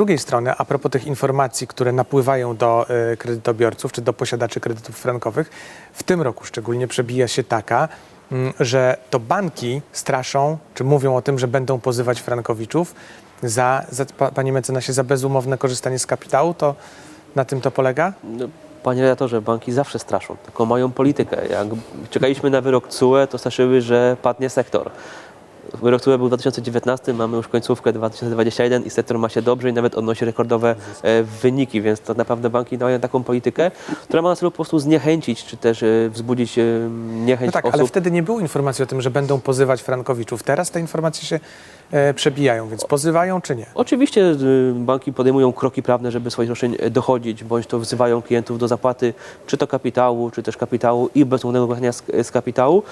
drugiej strony, a propos tych informacji, które napływają do e, kredytobiorców czy do posiadaczy kredytów frankowych, w tym roku szczególnie przebija się taka, mm, że to banki straszą, czy mówią o tym, że będą pozywać frankowiczów za, za pa- panie mecenasie, za bezumowne korzystanie z kapitału. To na tym to polega? No, Panie redaktorze, banki zawsze straszą, taką mają politykę. Jak czekaliśmy na wyrok CUE, to straszyły, że padnie sektor. Wyrok CUE był w 2019, mamy już końcówkę 2021 i sektor ma się dobrze i nawet odnosi rekordowe e, wyniki, więc to naprawdę banki mają taką politykę, która ma na celu po prostu zniechęcić, czy też e, wzbudzić e, niechęć No tak, osób. ale wtedy nie było informacji o tym, że będą pozywać frankowiczów. Teraz te informacje się przebijają, więc pozywają czy nie? Oczywiście banki podejmują kroki prawne, żeby swoich roszczeń dochodzić, bądź to wzywają klientów do zapłaty czy to kapitału, czy też kapitału i bezumownego z kapitału.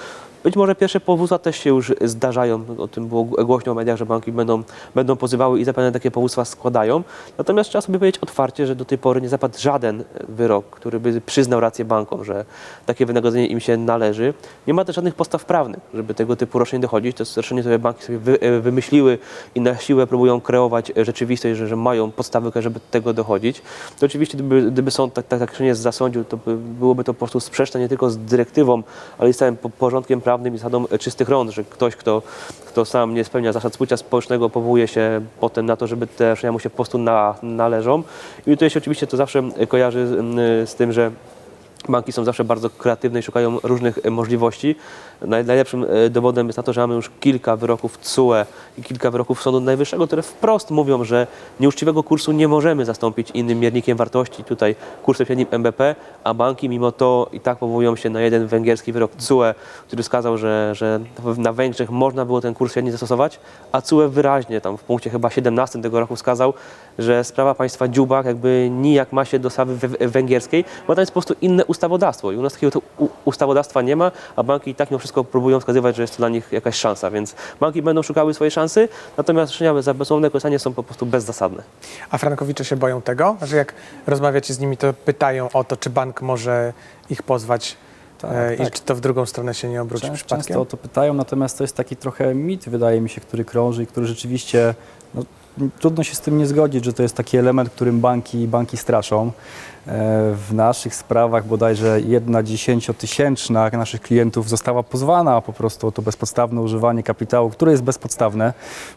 Być może pierwsze powództwa też się już zdarzają, o tym było głośno w mediach, że banki będą, będą pozywały i zapewne takie powództwa składają. Natomiast trzeba sobie powiedzieć otwarcie, że do tej pory nie zapadł żaden wyrok, który by przyznał rację bankom, że takie wynagrodzenie im się należy. Nie ma też żadnych podstaw prawnych, żeby tego typu roszczeń dochodzić. To roszczenie, które banki sobie wy, e, wymyśliły i na siłę próbują kreować rzeczywistość, że, że mają podstawy, żeby tego dochodzić. To oczywiście, gdyby, gdyby sąd tak, tak, tak nie zasądził, to by, byłoby to po prostu sprzeczne nie tylko z dyrektywą, ale i z całym po- porządkiem prawnym i zasadą e, czystych rąk, że ktoś, kto, kto sam nie spełnia zasad współczucia społecznego, powołuje się potem na to, żeby te roszczenia mu się po prostu na, należą. I tutaj się oczywiście to zawsze kojarzy z tym, że Banki są zawsze bardzo kreatywne i szukają różnych e, możliwości. Naj- Najlepszym e, dowodem jest na to, że mamy już kilka wyroków CUE i kilka wyroków Sądu Najwyższego, które wprost mówią, że nieuczciwego kursu nie możemy zastąpić innym miernikiem wartości, tutaj kursem średnim MBP, a banki mimo to i tak powołują się na jeden węgierski wyrok CUE, który wskazał, że, że na Węgrzech można było ten kurs średni zastosować, a CUE wyraźnie tam w punkcie chyba 17 tego roku wskazał, że sprawa państwa Dziubak jakby nijak ma się do we- węgierskiej, bo tam jest po prostu inne ustawodawstwo i u nas takiego ustawodawstwa nie ma, a banki i tak mimo wszystko próbują wskazywać, że jest to dla nich jakaś szansa, więc banki będą szukały swojej szansy, natomiast roszczenia za bezumowne korzystanie są po prostu bezzasadne. A frankowicze się boją tego? Że jak rozmawiacie z nimi, to pytają o to, czy bank może ich pozwać Tak, e, i tak. czy to w drugą stronę się nie obróci Często, przypadkiem? często o to pytają, natomiast to jest taki trochę mit, wydaje mi się, który krąży i który rzeczywiście no, trudno się z tym nie zgodzić, że to jest taki element, którym banki, banki straszą. E, W naszych sprawach bodajże jedna dziesięciotysięczna naszych klientów została pozwana po prostu o to bezpodstawne używanie kapitału, które jest bezpodstawne.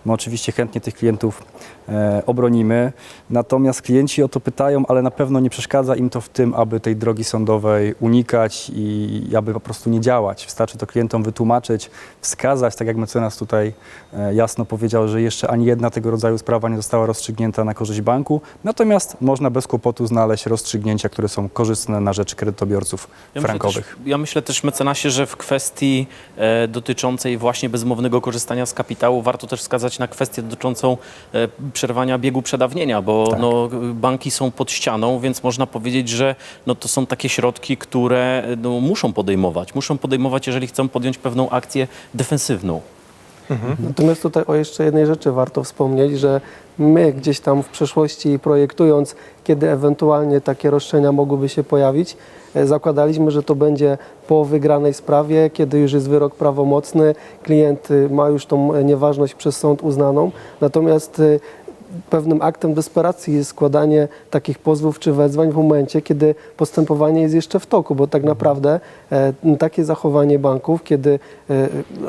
My oczywiście chętnie tych klientów e, obronimy. Natomiast klienci o to pytają, ale na pewno nie przeszkadza im to w tym, aby tej drogi sądowej unikać i aby po prostu nie działać. Wystarczy to klientom wytłumaczyć, wskazać, tak jak mecenas tutaj e, jasno powiedział, że jeszcze ani jedna tego rodzaju sprawa nie została rozstrzygnięta na korzyść banku, natomiast można bez kłopotu znaleźć rozstrzygnięcia, które są korzystne na rzecz kredytobiorców Ja myślę, frankowych. też, ja myślę też, mecenasie, że w kwestii e, dotyczącej właśnie bezumownego korzystania z kapitału warto też wskazać na kwestię dotyczącą e, przerwania biegu przedawnienia, bo Tak. no, banki są pod ścianą, więc można powiedzieć, że no, to są takie środki, które no, muszą podejmować. Muszą podejmować, jeżeli chcą podjąć pewną akcję defensywną. Natomiast tutaj o jeszcze jednej rzeczy warto wspomnieć, że my gdzieś tam w przeszłości projektując, kiedy ewentualnie takie roszczenia mogłyby się pojawić, e, zakładaliśmy, że to będzie po wygranej sprawie, kiedy już jest wyrok prawomocny, klient y, ma już tą e, nieważność przez sąd uznaną. Natomiast y, pewnym aktem desperacji jest składanie takich pozwów czy wezwań w momencie, kiedy postępowanie jest jeszcze w toku, bo tak naprawdę e, takie zachowanie banków, kiedy e,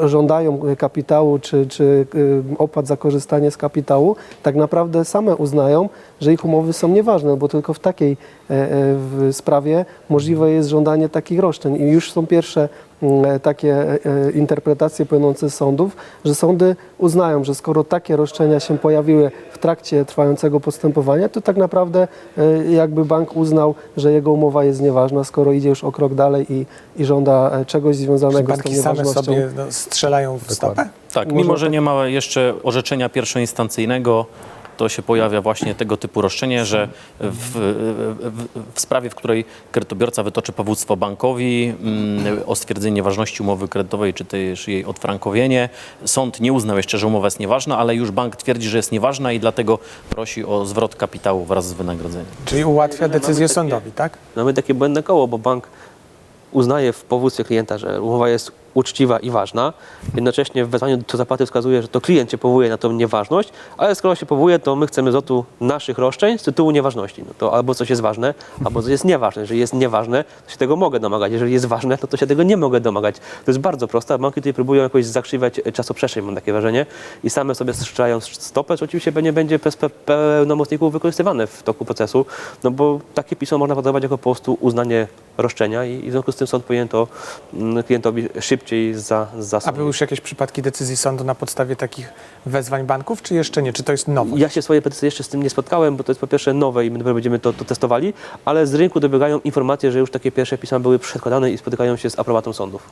żądają kapitału czy, czy e, opłat za korzystanie z kapitału, tak naprawdę same uznają, że ich umowy są nieważne, bo tylko w takiej w sprawie możliwe jest żądanie takich roszczeń. I już są pierwsze takie e, e, interpretacje płynące z sądów, że sądy uznają, że skoro takie roszczenia się pojawiły w trakcie trwającego postępowania, to tak naprawdę e, jakby bank uznał, że jego umowa jest nieważna, skoro idzie już o krok dalej i, i żąda e, czegoś związanego z tą banki same nieważnością. sobie no, strzelają w stopę? Tak, mimo że nie ma jeszcze orzeczenia pierwszoinstancyjnego, to się pojawia właśnie tego typu roszczenie, że w, w, w sprawie, w której kredytobiorca wytoczy powództwo bankowi mm, o stwierdzenie nieważności umowy kredytowej, czy też jej odfrankowienie, sąd nie uznał jeszcze, że umowa jest nieważna, ale już bank twierdzi, że jest nieważna i dlatego prosi o zwrot kapitału wraz z wynagrodzeniem. Czyli ułatwia decyzję sądowi, tak? Mamy takie błędne koło, bo bank uznaje w powództwie klienta, że umowa jest uczciwa i ważna. Jednocześnie w wezwaniu do zapłaty wskazuje, że to klient się powołuje na tą nieważność, ale skoro się powołuje, to my chcemy zwrotu naszych roszczeń z tytułu nieważności. No to albo coś jest ważne, albo coś jest nieważne. Jeżeli jest nieważne, to się tego mogę domagać. Jeżeli jest ważne, to, to się tego nie mogę domagać. To jest bardzo proste. Banki tutaj próbują jakoś zakrzywiać czasoprzestrzeń, mam takie wrażenie, i same sobie strzelają stopę, co oczywiście nie będzie przez pe- pełnomocników wykorzystywane w toku procesu, no bo takie pismo można podawać jako po prostu uznanie roszczenia i, w związku z tym sąd powinien to mm, klientowi szybciej za, A zasądzić. były już jakieś przypadki decyzji sądu na podstawie takich wezwań banków, czy jeszcze nie? Czy to jest nowość? Ja się w swojej petycji jeszcze z tym nie spotkałem, bo to jest po pierwsze nowe i my dopiero będziemy to, to testowali, ale z rynku dobiegają informacje, że już takie pierwsze pisma były przedkładane i spotykają się z aprobatą sądów.